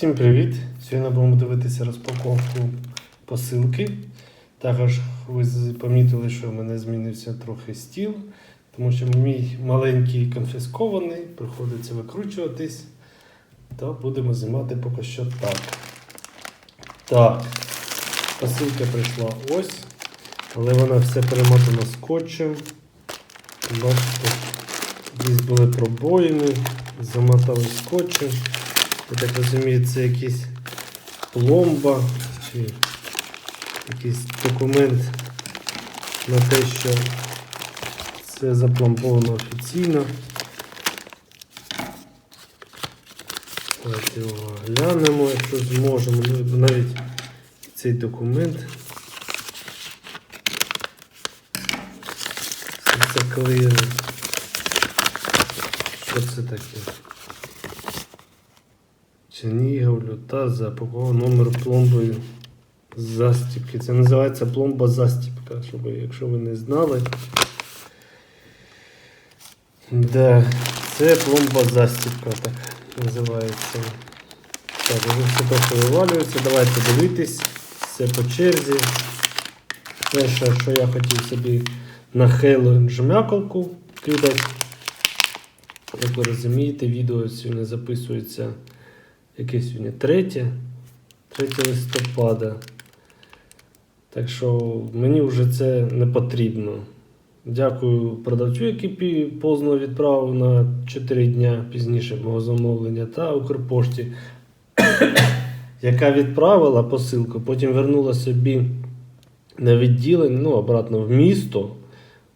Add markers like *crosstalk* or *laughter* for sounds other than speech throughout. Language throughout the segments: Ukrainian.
Всім привіт! Сьогодні будемо дивитися розпаковку посилки. Також ви помітили, що в мене змінився трохи стіл, тому що мій маленький конфіскований, приходиться викручуватись. То будемо знімати поки що так. Так, посилка прийшла ось, але вона все перемотана скотчем. Бачите, десь були пробоїни, замотали скотчем. Я так розумію, це якийсь пломба чи якийсь документ на те, що це запломбовано офіційно. Давайте його глянемо, якщо зможемо. Ну, Навіть цей документ. Заклеєно. Що це таке? Чернігів, люта, запакова номер пломби застіпки. Це називається пломба застіпка, щоб, якщо ви не знали. Да, це пломба застіпка, так називається. Так, вже все трохи вивалюється. Давайте дивитись. Все по черзі. Перше, що я хотів собі на Halo жмякалку кидати. Як ви розумієте, відео сьогодні записується яке сьогодні 3, 3 листопада. Так що мені вже це не потрібно. Дякую продавцю, який поздно відправив на 4 дня пізніше мого замовлення, та Укрпошті, *coughs* яка відправила посилку, потім вернула собі на відділення, ну, обратно в місто.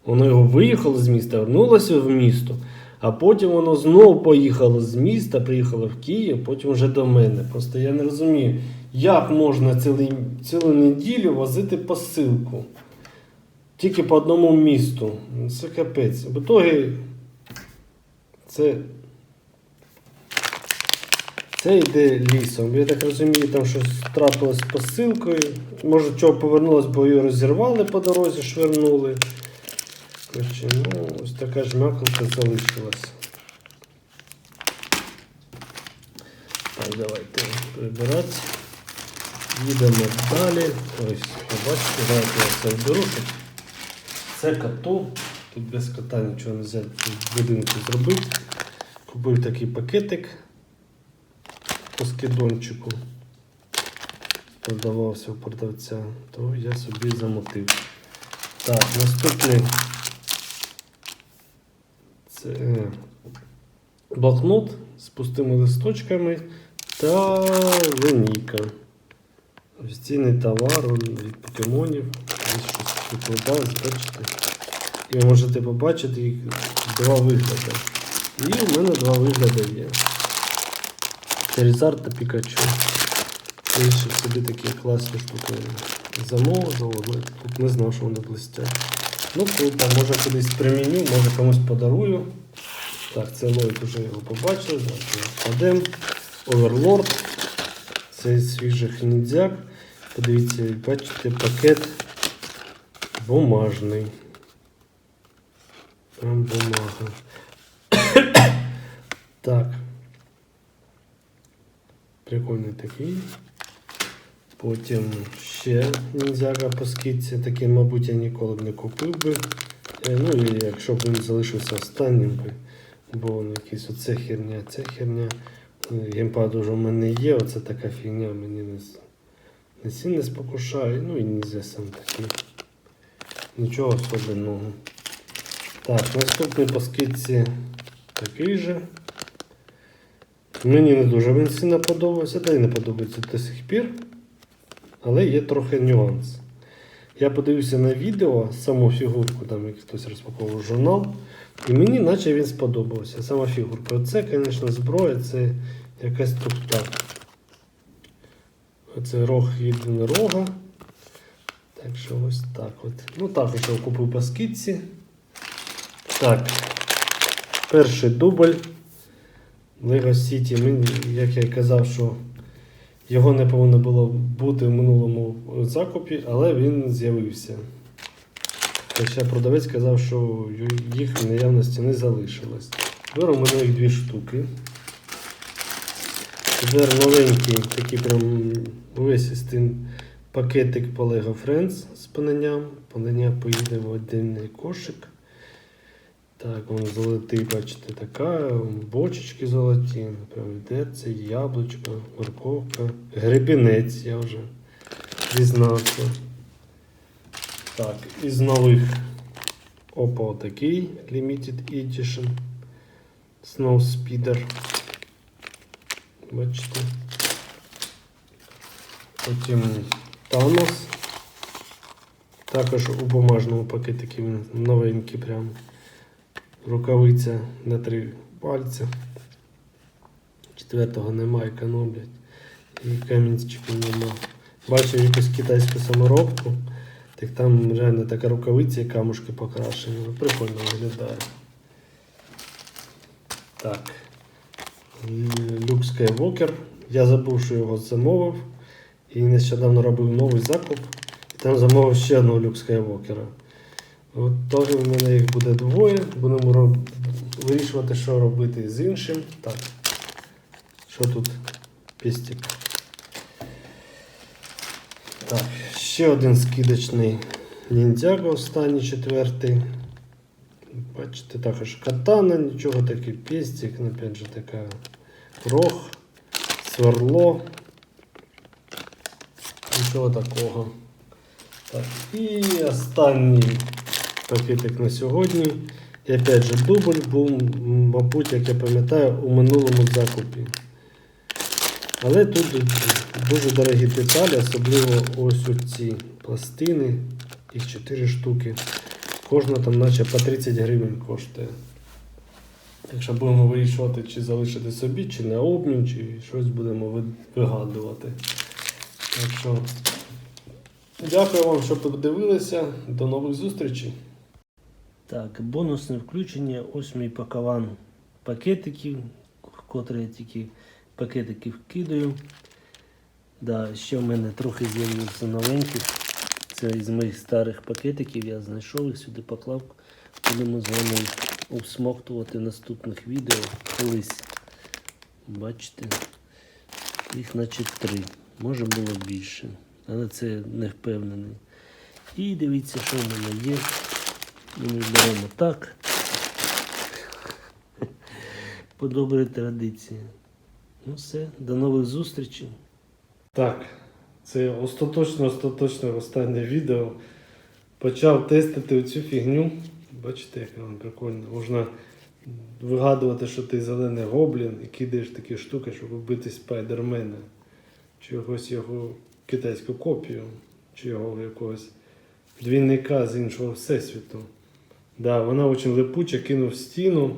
Воно його виїхало з міста, вернулося в місто. А потім воно знову поїхало з міста, приїхало в Київ, потім вже до мене. Просто я не розумію, як можна цілий, цілу неділю возити посилку. Тільки по одному місту. Це капець. В ітогі це. Це йде лісом. Я так розумію, там щось трапилось з посилкою. Може, чого повернулось, бо її розірвали по дорозі, швернули. Коротше, ну, ось така ж жмякалка залишилась. Так, давайте прибирати. Їдемо далі. Ось, побачите, давайте я це вберу. Це коту. Тут без кота нічого не можна в будинку зробити. Купив такий пакетик по скидончику. Продавався у продавця, то я собі замотив. Так, наступний блокнот з пустими листочками та линійка. Офіційний товар від покемонів. І ви можете побачити їх два вигляди. І в мене два вигляди є. Charizard та Пікачу. Вирішив собі такі класні штуки замовив, але тут не знав, що вони блистять. Ну круто, може кудись приміню, може комусь подарую. Так, це Лойд вже його побачив. Кладемо. Оверлорд. Це свіжих ніндзяк. Подивіться, бачите, пакет бумажний. Там бумага. так. Прикольний такий. Потім ще ніндзяга по скидці. Такий, мабуть, я ніколи б не купив би. Е, Ну і якщо б він залишився останнім би, бо він якийсь оце херня, це херня. Е, Геймпад уже в мене є, оце така фігня мені не, не сильно спокушає. Ну і нельзя сам такий. Нічого особливого. Так, наступний по скидці такий же. Мені не дуже він сильно подобався, та й не подобається до сих пір. Але є трохи нюанс. Я подивився на відео саму фігурку, там як хтось розпаковував журнал, і мені наче він сподобався. Сама фігурка. Оце, звісно, зброя, це якась туфта. Оце рог єдинорога. Так що ось так от. Ну також я купив по скидці. Так. Перший дубль. City, мені, як я й казав, що його не повинно було бути в минулому закупі, але він з'явився. Хоча продавець казав, що їх в наявності не залишилось. Беру мене їх дві штуки. Тепер новенький, такий прям увесистий пакетик по Lego Friends з паненням. Панення поїде в отдельний кошик. Так, он золотий, бачите, така, бочечки золоті, прям яблучко, морковка, гребінець, я вже дізнався. Так, із нових Oppo такий Limited Edition Snow Speeder. Бачите. Потім Thanos. Також у бумажному пакетикі він новенький прям. Рукавиця на три пальця. Четвертого немає, економлять. І камінчиків нема. Бачив якусь китайську саморобку. Так там реально така рукавиця і камушки покрашені. Ну, Прикольно виглядає. Так. Люк Skywalker. Я забув, що його замовив. І нещодавно робив новий закуп. І там замовив ще одного Люк Скайвокера. От теж у мене їх буде двоє. Будемо роб... вирішувати, що робити з іншим. Так. Що тут? Пістик. Так, ще один скидочний ніндзяго, останній четвертий. Бачите, також катана, нічого такий пестик, опять же така рог, сверло. Нічого такого. Так, і останній пакетик на сьогодні. І опять же дубль був, мабуть, як я пам'ятаю, у минулому закупі. Але тут дуже дорогі деталі, особливо ось ці пластини, їх 4 штуки. Кожна там наче по 30 гривень коштує. Якщо будемо вирішувати, чи залишити собі, чи на обмін, чи щось будемо вигадувати. Так що дякую вам, що подивилися. До нових зустрічей. Так, бонусне включення. Ось мій пакован пакетиків, котрі я тільки пакетики вкидаю. Да, ще в мене трохи з'явилося новеньких. Це із моїх старих пакетиків. Я знайшов їх сюди поклав. Будемо з вами обсмоктувати в наступних відео колись. Бачите, їх наче три. Може було більше, але це не впевнений. І дивіться, що в мене є. І ми беремо так. По добрій традиції. Ну все, до нових зустрічей. Так, це остаточно остаточне останнє відео. Почав тестити цю фігню. Бачите, як вона прикольно. Можна вигадувати, що ти зелений гоблін і кидаєш такі штуки, щоб вбити спайдермена. Чи якогось його китайську копію, чи його якогось двійника з іншого всесвіту. Да, вона дуже липуча, кинув стіну.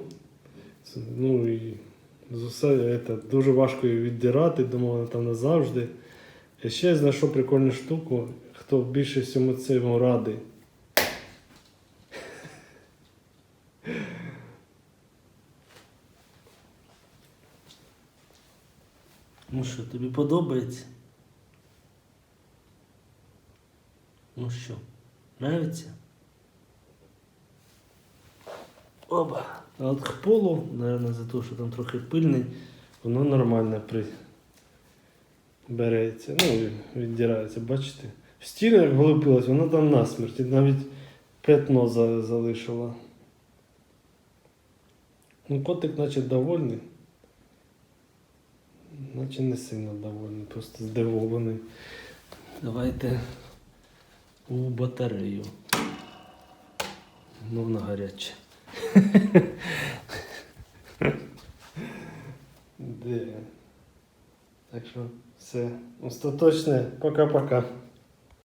Ну і з усе, це, дуже важко її віддирати, думав, вона там назавжди. Я ще знайшов прикольну штуку, хто більше всьому цьому радий. Ну що, тобі подобається? Ну що, нравиться? Оба. А от к полу, наверное, за те, що там трохи пильний, воно нормально при... береться. Ну, віддирається, бачите? В стіну як влупилось, воно там насмерть. І навіть пятно за- залишило. Ну, котик наче довольний. Наче не сильно довольний, просто здивований. Давайте у батарею. Вона гаряча. Де? Так що все. Остаточне. Пока-пока.